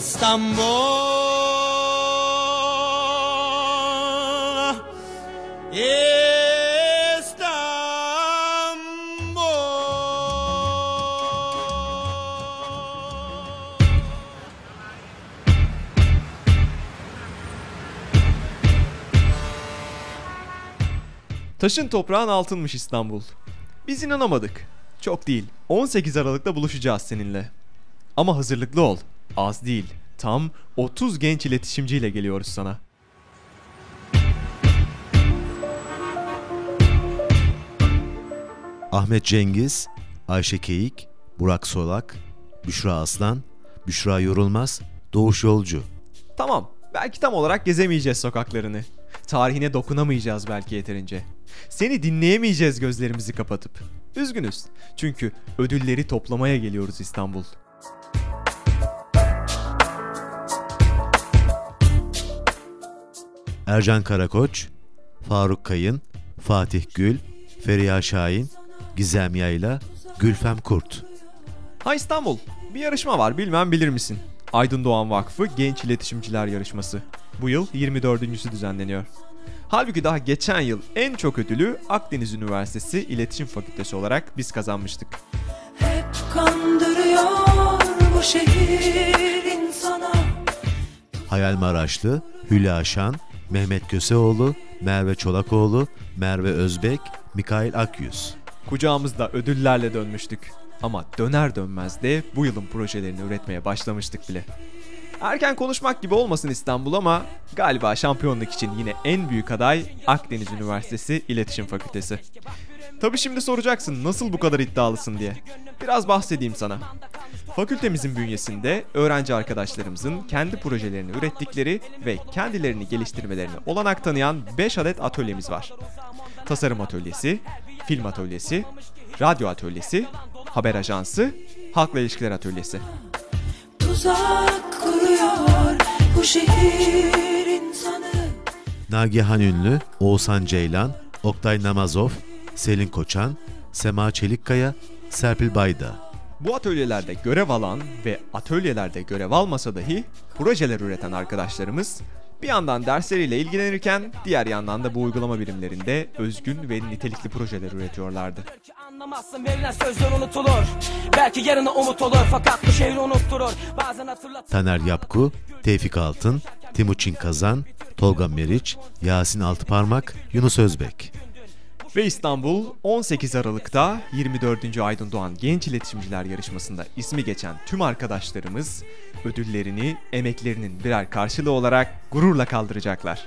İstanbul İstanbul Taşın toprağın altınmış İstanbul. Biz inanamadık. Çok değil. 18 Aralık'ta buluşacağız seninle. Ama hazırlıklı ol. Az değil. Tam 30 genç iletişimciyle geliyoruz sana. Ahmet Cengiz, Ayşe Keyik, Burak Solak, Büşra Aslan, Büşra Yorulmaz, Doğuş Yolcu. Tamam. Belki tam olarak gezemeyeceğiz sokaklarını. Tarihine dokunamayacağız belki yeterince. Seni dinleyemeyeceğiz gözlerimizi kapatıp. Üzgünüz. Çünkü ödülleri toplamaya geliyoruz İstanbul. Ercan Karakoç, Faruk Kayın, Fatih Gül, Feriha Şahin, Gizem Yayla, Gülfem Kurt. Ha İstanbul. Bir yarışma var bilmem bilir misin? Aydın Doğan Vakfı Genç İletişimciler Yarışması. Bu yıl 24.sü düzenleniyor. Halbuki daha geçen yıl en çok ödülü Akdeniz Üniversitesi İletişim Fakültesi olarak biz kazanmıştık. Hep kandırıyor bu şehir insana Hayal Maraşlı, Hülya Şan, Mehmet Köseoğlu, Merve Çolakoğlu, Merve Özbek, Mikail Akyüz. Kucağımızda ödüllerle dönmüştük. Ama döner dönmez de bu yılın projelerini üretmeye başlamıştık bile. Erken konuşmak gibi olmasın İstanbul ama galiba şampiyonluk için yine en büyük aday Akdeniz Üniversitesi İletişim Fakültesi. Tabi şimdi soracaksın nasıl bu kadar iddialısın diye. Biraz bahsedeyim sana. Fakültemizin bünyesinde öğrenci arkadaşlarımızın kendi projelerini ürettikleri ve kendilerini geliştirmelerine olanak tanıyan 5 adet atölyemiz var. Tasarım atölyesi, film atölyesi, radyo atölyesi, haber ajansı, halkla ilişkiler atölyesi. Tuzak kuruyor bu şehir insanı Nagihan Ünlü, Oğuzhan Ceylan, Oktay Namazov, Selin Koçan, Sema Çelikkaya, Serpil Bayda. Bu atölyelerde görev alan ve atölyelerde görev almasa dahi projeler üreten arkadaşlarımız bir yandan dersleriyle ilgilenirken diğer yandan da bu uygulama birimlerinde özgün ve nitelikli projeler üretiyorlardı. Anlamazsın verilen sözler unutulur Belki yarına umut olur fakat bu şehri unutturur Bazen hatırlatır Taner Yapku, Tevfik Altın, Timuçin Kazan, Tolga Meriç, Yasin Altıparmak, Yunus Özbek. Ve İstanbul 18 Aralık'ta 24. Aydın Doğan Genç İletişimciler Yarışması'nda ismi geçen tüm arkadaşlarımız ödüllerini emeklerinin birer karşılığı olarak gururla kaldıracaklar.